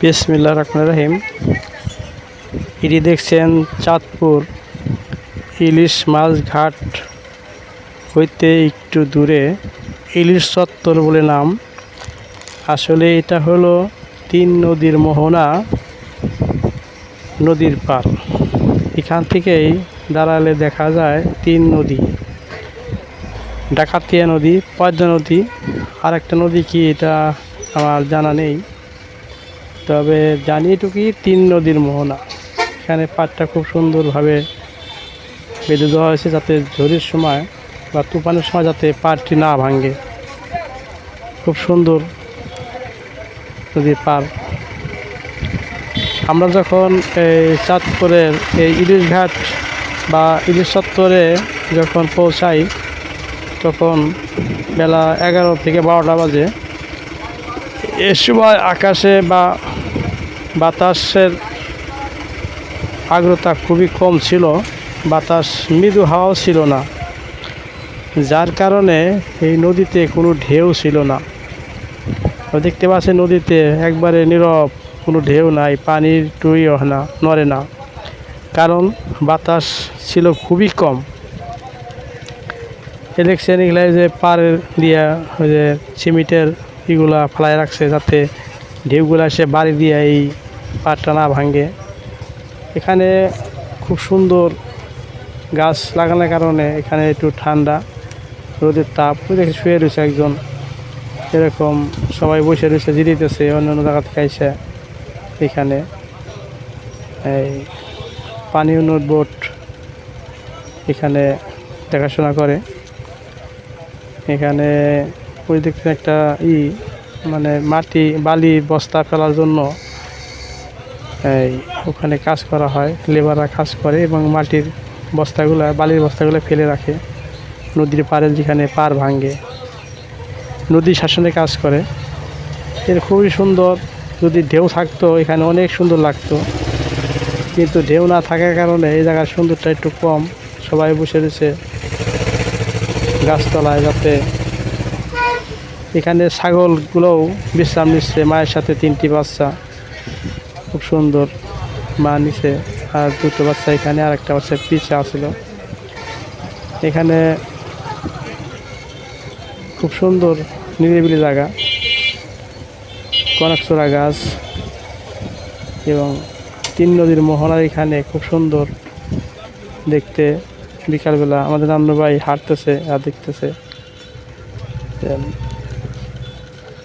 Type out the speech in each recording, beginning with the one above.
বিসমিল্লা রহমান রহিম। এটি দেখছেন চাঁদপুর ইলিশ মাছ ঘাট হইতে একটু দূরে। ইলিশ চত্বর বলে নাম। আসলে এটা হলো তিন নদীর মোহনা, নদীর পার। এখান থেকেই দাঁড়ালে দেখা যায় তিন নদী। ডাকাতিয়া নদী, পদ্মা নদী। আর একটা নদী কি এটা আমার জানা নেই। তবে জানি এটুকুই তিন নদীর মোহনা। এখানে পাটটা খুব সুন্দরভাবে বেঁধে দেওয়া হয়েছে যাতে ঝড়ের সময় বা তুফানের সময় যাতে পাটটি না ভাঙে। খুব সুন্দর নদীর পার আমরা যখন এই চাঁদপুরের এই ইলিশ ঘাট বা ইলিশ চত্বরে যখন পৌঁছাই, তখন বেলা এগারো থেকে বারোটা বাজে। এ সময় আকাশে বা বাতাসের আর্দ্রতা খুবই কম ছিল। বাতাস মৃদু হাওয়াও ছিল না, যার কারণে এই নদীতে কোনো ঢেউ ছিল না। দেখতে পাচ্ছেন নদীতে একবারে নীরব, কোনো ঢেউ নাই পানির টুইও না, নড়ে না। কারণ বাতাস ছিল খুবই কম। দেখছেন এগুলা যে পাড়ের দিয়া ওই যে সিমেন্টের এগুলা ফেলায় রাখছে যাতে ঢেউগুলা সে বাড়ি দিয়ে এই পাড়টা না ভাঙে। এখানে খুব সুন্দর গাছ লাগানোর কারণে এখানে একটু ঠান্ডা, রোদের তাপ। দেখে শুয়ে রয়েছে একজন। এরকম সবাই বসে রয়েছে জিরিতেছে অন্য অন্য জায়গা থেকে আইসে এখানে। এই পানি উন্নত বোট এখানে দেখাশোনা করে। এখানে ওই দিকে একটা ই মানে মাটি, বালি, বস্তা ফেলার জন্য এই ওখানে কাজ করা হয়, লেবাররা কাজ করে এবং মাটির বস্তাগুলো, বালির বস্তাগুলো ফেলে রাখে। নদীর পাড়ে যেখানে পার ভাঙে। নদী শাসনে কাজ করে। এর খুবই সুন্দর, যদি ঢেউ থাকতো, এখানে অনেক সুন্দর লাগতো। কিন্তু ঢেউ না থাকার কারণে এই জায়গার সুন্দরটা একটু কম। সবাই বসে রয়েছে গাছতলায় যাতে এখানে ছাগলগুলোও বিশ্রাম নিচ্ছে, মায়ের সাথে তিনটি বাচ্চা। খুব সুন্দর মা নিচে আর দুটো বাচ্চা এখানে, আর একটা বাচ্চা পিছে আসছিল এখানে খুব সুন্দর নিরিবিলি জায়গা। কনকচোরা গাছ এবং তিন নদীর মোহনার এখানে খুব সুন্দর দেখতে। বিকালবেলা আমাদের নান্নু ভাই হাঁটতেছে আর দেখতেছে।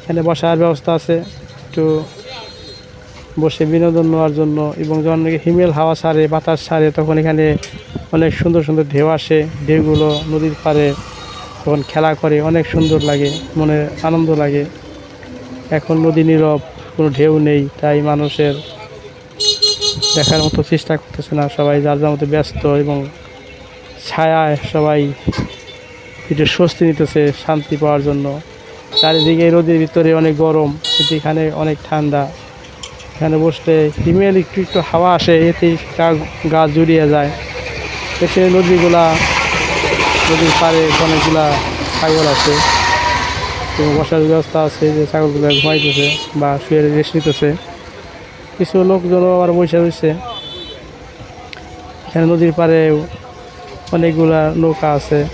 এখানে বসার ব্যবস্থা আছে। একটু বসে বিনোদন নেওয়ার জন্য এবং যখন নাকি হিমেল হাওয়া ছাড়ে, বাতাস ছাড়ে, তখন এখানে অনেক সুন্দর সুন্দর ঢেউ আসে। ঢেউগুলো নদীর পাড়ে তখন খেলা করে, অনেক সুন্দর লাগে, মনে আনন্দ লাগে। এখন নদী নীরব, কোনো ঢেউ নেই, তাই মানুষের দেখার মতো চেষ্টা করতেছে না। সবাই যার যার মতো ব্যস্ত এবং ছায়ায় সবাই একটু স্বস্তি নিতেছে, শান্তি পাওয়ার জন্য। চারিদিকে রোদের ভিতরে অনেক গরম এখানে অনেক ঠান্ডা। এখানে বসলে হিমেল একটু একটু হাওয়া আসে এতেই গা- গা জুড়িয়ে যায়। এখানে নদীগুলা, নদীর পাড়ে অনেকগুলা ছাগল আছে। এবং বসার ব্যবস্থা আছে যে ছাগলগুলো ঘুমাইতেছে বা শুয়ে রেস্ট নিতেছে। কিছু লোকজনও আবার বসে রয়েছে। এখানে নদীর পাড়ে অনেকগুলা নৌকা আছে।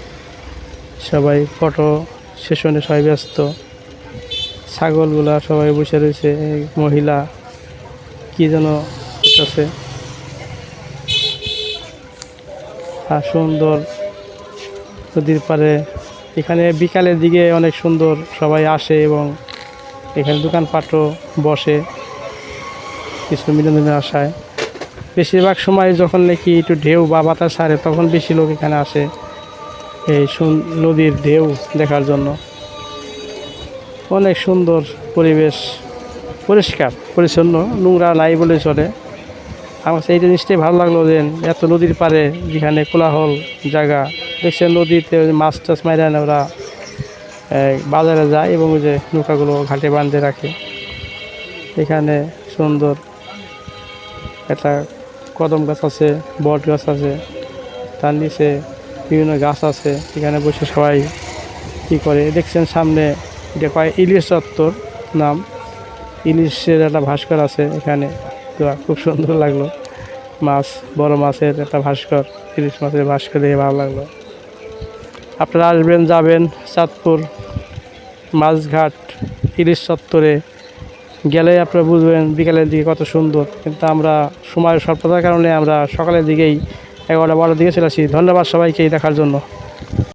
সবাই ফটো সেশনে সবাই ব্যস্ত। ছাগলগুলা সবাই বসে রয়েছে মহিলা কি যেন করতেছে। আর সুন্দর নদীর পারে এখানে বিকালের দিকে অনেক সুন্দর সবাই আসে এবং এখানে দোকানপাটও বসে কিছু বিনোদনের আশায়। বেশিরভাগ সময় যখন নাকি একটু ঢেউ বা বাতাস ছাড়ে তখন বেশি লোক এখানে আসে। এই নদীর ঢেউ দেখার জন্য। অনেক সুন্দর পরিবেশ, পরিষ্কার, পরিচ্ছন্ন, নোংরা নাই বলে চলে। আমার এই জিনিসটাই ভালো লাগল যে এত নদীর পাড়ে যেখানে কোলাহল জায়গা দেখছেন নদীতে মাছ টাছ মাইরা ওরা বাজারে যায় এবং যে নৌকাগুলো ঘাটে বাঁধে রাখে। এখানে সুন্দর একটা কদম গাছ আছে, বট গাছ আছে, তার নিচে বিভিন্ন গাছ আছে, এখানে বসে সবাই কী করে? দেখছেন সামনে এটা কয় ইলিশ চত্বর নাম। ইলিশের একটা ভাস্কর আছে এখানে। তো খুব সুন্দর লাগল। মাছ, বড় মাছের একটা ভাস্কর, ইলিশ মাছের ভাস্কর দেখে ভালো লাগল। আপনারা আসবেন, যাবেন চাঁদপুর মাছঘাট ইলিশ চত্বরে। গেলে আপনারা বুঝবেন বিকালের দিকে কত সুন্দর। কিন্তু আমরা সময়ের স্বল্পতার কারণে আমরা সকালের দিকেই এগারোটা বারো দিকে চলে আসি। ধন্যবাদ সবাইকে এই দেখার জন্য।